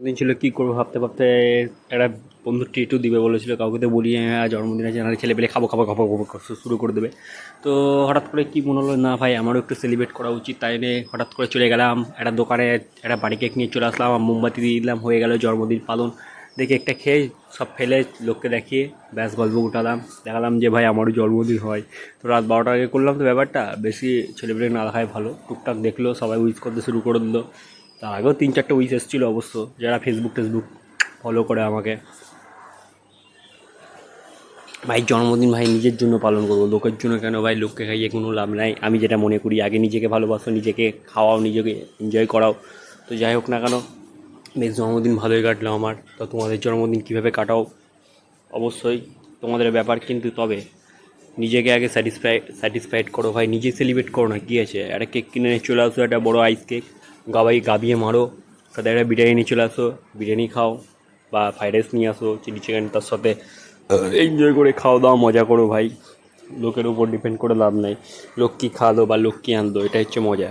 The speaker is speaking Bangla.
দিন ছিল কী করব ভাবতে ভাবতে একটা বন্ধু টিটু দিবে বলেছিল, কাউকে তো বলি হ্যাঁ জন্মদিন আছে নাহলে ছেলে পেলে খাব খাব খাব খাব শুরু করে দেবে। তো হঠাৎ করে কী মনে হলো, না ভাই, আমারও একটু সেলিব্রেট করা উচিত, তাই নিয়ে হঠাৎ করে চলে গেলাম, একটা দোকানে একটা বাড়ি কেক নিয়ে চলে আসলাম, মোমবাতি দিয়ে দিলাম, হয়ে গেল জন্মদিন পালন। দেখে একটা খেয়ে সব ফেলে লোককে দেখিয়ে ব্যাস গল্প উঠালাম দেখালাম যে ভাই, আমারও জন্মদিন হয়। তো রাত বারোটার আগে করলাম তো ব্যাপারটা, বেশি সেলিব্রেট না দেখায় ভালো। টুকটাক দেখল, সবাই উইশ করতে শুরু করে দিলো। তার আগেও তিন চারটে উইস এসেছিল অবশ্য, যারা ফেসবুক টেসবুক ফলো করে আমাকে। ভাই, জন্মদিন ভাই নিজের জন্য পালন করব, লোকের জন্য কেন ভাই? লোককে খাইয়ে কোনো লাভ নাই। আমি যেটা মনে করি, আগে নিজেকে ভালোবাসো, নিজেকে খাওয়াও, নিজেকে এনজয় করাও। তো যাই হোক না কেন, বেশ জন্মদিন ভালোই কাটলো আমার। তো তোমাদের জন্মদিন কীভাবে কাটাও? অবশ্যই তোমাদের ব্যাপার কিন্তু তবে নিজেকে আগে স্যাটিসফাই স্যাটিসফাইড করো ভাই। নিজে সেলিব্রেট করো না, কী আছে? একটা কেক কিনে চলে আসো, একটা বড়ো আইস কেক গাবাই গাবিয়ে মারো। সাথে একটা বিরিয়ানি নিয়ে চলে আসো। বিরিয়ানি খাও বা ফ্রাইড রাইস নিয়ে আসো, চিলি চিকেন তার সাথে। এনজয় করে খাওয়া দাওয়া, মজা করো ভাই। লোকের উপর ডিপেন্ড করে লাভ নাই। লোক কী খাওয়ালো বা লোক কী আনলো এটা হচ্ছে মজা